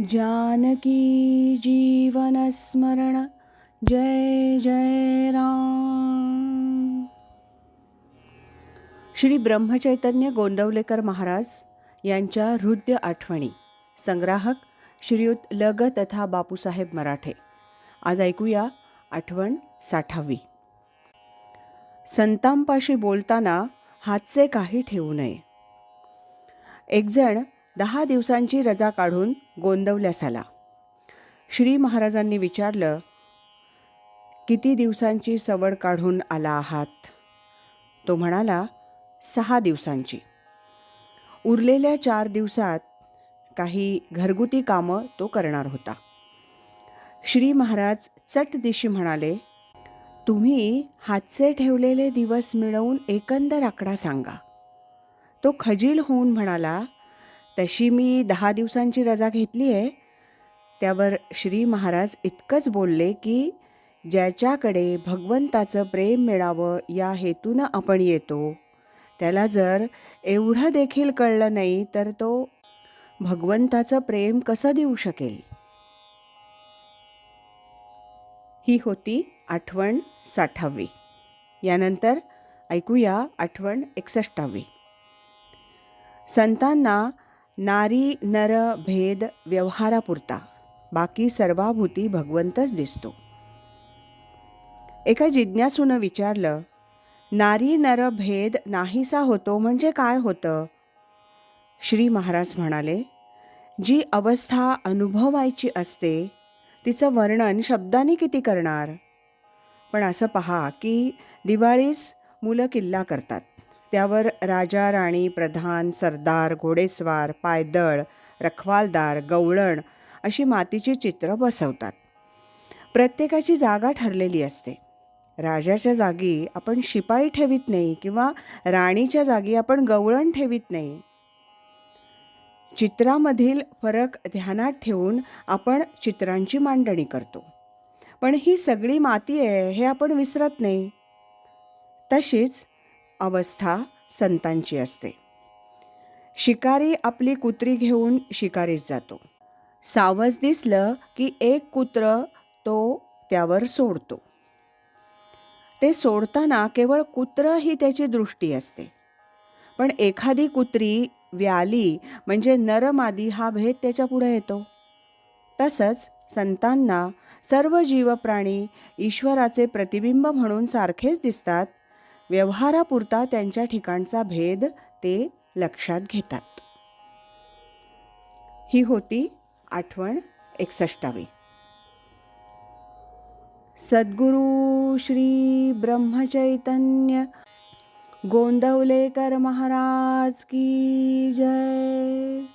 जानकी जीवनस्मरण जय जय राम। श्री ब्रह्मचैतन्य गोंदवलेकर महाराज यांच्या हृदय आठवणी संग्राहक श्रीयुत लग तथा बापूसाहेब मराठे. आज ऐकूया आठवण साठावी. संतांपाशी बोलताना हातचे काही ठेवू नये. एकजण दहा दिवसांची रजा काढून गोंदवल्यास आला श्री महाराजांनी विचारलं किती दिवसांची सवड काढून आला आहात? तो म्हणाला सहा दिवसांची. उरलेल्या चार दिवसात काही घरगुती कामं तो करणार होता. श्री महाराज चट दिशी म्हणाले तुम्ही हातचे ठेवलेले दिवस मिळवून एकंदर आकडा सांगा. तो खजील होऊन म्हणाला तशी मी दहा दिवसांची रजा घेतली आहे. त्यावर श्री महाराज इतकंच बोलले की ज्याच्याकडे भगवंताचं प्रेम मिळावं या हेतूनं आपण येतो. त्याला जर एवढं देखील कळलं नाही तर तो भगवंताचं प्रेम कसं देऊ शकेल? ही होती आठवण साठावी. यानंतर ऐकूया आठवण एकसष्टावी. संतांना नारी नर भेद व्यवहारापुरता. बाकी सर्वाभूती भगवंतच दिसतो. एका जिज्ञासूनं विचारलं नारी नर भेद नाहीसा होतो म्हणजे काय होतं? श्री महाराज म्हणाले जी अवस्था अनुभवायची असते तिचं वर्णन शब्दांनी किती करणार? पण असं पहा की दिवाळीस मुलं किल्ला करतात. त्यावर राजा राणी प्रधान सरदार घोडेस्वार पायदळ रखवालदार गवळण अशी मातीची चित्र बसवतात. प्रत्येकाची जागा ठरलेली असते. राजाच्या जागी आपण शिपाई ठेवीत नाही किंवा राणीच्या जागी आपण गवळण ठेवीत नाही. चित्रामधील फरक ध्यानात ठेवून आपण चित्रांची मांडणी करतो. पण ही सगळी माती आहे हे आपण विसरत नाही. तशीच अवस्था संतांची असते. शिकारी आपली कुत्री घेऊन शिकारीस जातो. सावज दिसलं की एक कुत्र तो त्यावर सोडतो. ते सोडताना केवळ कुत्र ही त्याची दृष्टी असते. पण एखादी कुत्री व्याली म्हणजे नरमादी हा भेद त्याच्या पुढे येतो. तसंच संतांना सर्व जीवप्राणी ईश्वराचे प्रतिबिंब म्हणून सारखेच दिसतात व्यवहारापुरता त्यांच्या ठिकाणचा भेद ते लक्षात घेतात. ही होती आठवण एकसष्टावी. सद्गुरु श्री ब्रह्मचैतन्य गोंदवलेकर महाराज की जय.